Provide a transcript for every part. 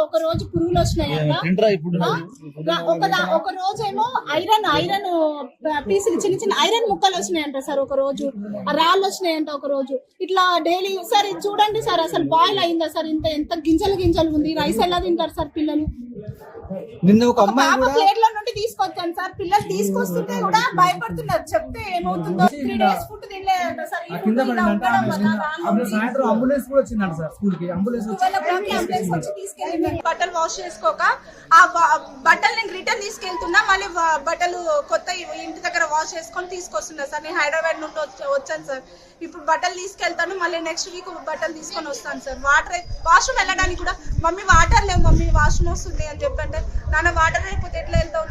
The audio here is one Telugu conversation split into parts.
ఒక రోజు పురుగులు వచ్చినాయంట? రా- ఒక రోజు ఏమో ఐరన్ ఐరన్ పీసులు చిన్న చిన్న ఐరన్ ముక్కలు వచ్చినాయంట సార్ ఒక రోజు. రాళ్ళు వచ్చినాయంట ఒక రోజు. ఇట్లా డైలీ సార్ చూడండి సార్ అసలు బాయిల్ అయిందా సార్? ఇంత ఎంత గింజలు గింజలు ఉంది? రైస్ ఎలా తింటారు సార్ పిల్లలు? నిన్న ఒక అమ్మాయి కూడా తీసుకొచ్చాను సార్. పిల్లలు తీసుకొస్తుంటే కూడా భయపడుతున్నారు. చెప్తే ఏమవుతుందో? త్రీ డేస్ ఫుడ్ తినలేదంట సార్. ఈ ఆ ఫుడ్ కింద ఇలా పడిందంట ఉండడం ఆమె. వల్ల నిన్న- రాళ్ళు అప్పుడు వచ్చి- సాయంత్రం అంబులెన్స్ కూడా వచ్చిందంట సార్ స్కూల్కి అంబులెన్స్ వచ్చి వాళ్ళ బ్రహ్మ అంబులెన్స్ వచ్చి తీసుకెళ్ళింది. బట్టలు వాష్ చేసుకోక ఆ బట్టలు నేను రిటర్న్ తీసుకెళ్తున్నా మళ్ళీ వా- బట్టలు కొత్త ఇంటి దగ్గర వాష్ చేసుకొని తీసుకొస్తున్నా సార్. నేను హైదరాబాద్ నుండి వచ్చి- వచ్చాను సార్. ఇప్పుడు బట్టలు తీసుకెళ్తాను మళ్ళీ నెక్స్ట్ వీక్ బట్టలు తీసుకొని వస్తాను సార్. వాటర్ వాష్రూమ్ వెళ్ళడానికి కూడా మమ్మీ వాటర్ లేవు మమ్మీ వాష్రూమ్ వస్తుంది అని చెప్పంటే నాన్న వాటర్ లేకపోతే ఎట్లా వెళ్తావు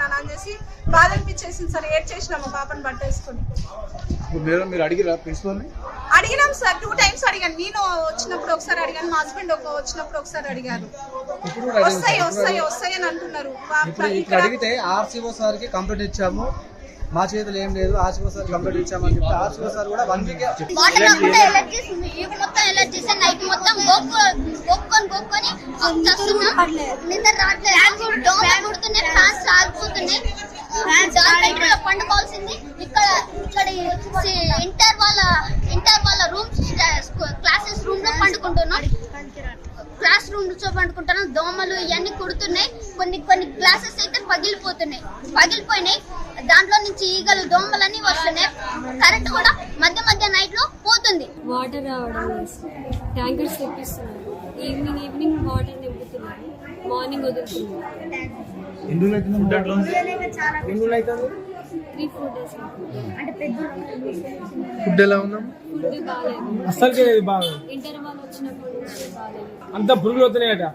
బాధ అనిపించేసింది సార్. ఏడ్ చేసిన? మా పాపని బట్ట వేసుకొని మేడం మీరు అడిగిరా ప్రిన్సిపల్ని అడిగినాం సార్. టూ టైమ్స్ అడిగాను. నేను వచ్చినప్పుడు ఒకసారి అడిగాను. మా హస్బెండ్ ఒక వచ్చినప్పుడు ఒకసారి అడిగారు. వస్తాయి. వస్తాయి వస్తాయి అని అంటున్నారు. ఇక్కడ అడిగితే ఆర్సీఓ కంప్లీట్ ఇచ్చాము. మా చేతులు ఏం లేదు. ఆర్సీఓ సార్ కంప్లీట్ ఇచ్చామని చెప్తే ఆర్సీఓ సార్ కూడా వన్ వీక్ మొత్తం ఎలర్జీస్ నైట్ మొత్తం గోక్కొని గోక్కొని నిద్ర రావట్లేదు. ఫ్యాన్స్ ఇంటర్ వాళ్ళ ఇంటర్ వాళ్ళ రూమ్స్ క్లాసెస్ రూమ్లో పండుకుంటున్నాం. క్లాస్ రూమ్లో పండుకుంటున్నాం. దోమలు ఇవన్నీ కుడుతున్నాయి. కొన్ని కొన్ని గ్లాసెస్ అయితే పగిలిపోతున్నాయి. పగిలిపోయినాయి. దాంట్లో నుంచి ఈగలు దోమలన్నీ వస్తున్నాయి. కరెంట్ కూడా మధ్య మధ్య నైట్లో పోతుంది. వాటర్ రావడం ట్యాంకర్స్ తెప్పిస్తున్నారు. ఈవినింగ్ ఈవినింగ్ వాటర్ నింపుతున్నారు మార్నింగ్ వదులుతున్నారు. త్రీ ఫోర్ డేస్ ఫుడ్ ఎలా ఉందాం ఫుడ్ బాగాలేదు. అస్సలకే లేదు బాగా ఇంటర్ వాళ్ళు వచ్చినప్పటి నుంచి బాగాలేదు. అంత పురుగులు వస్తున్నాయట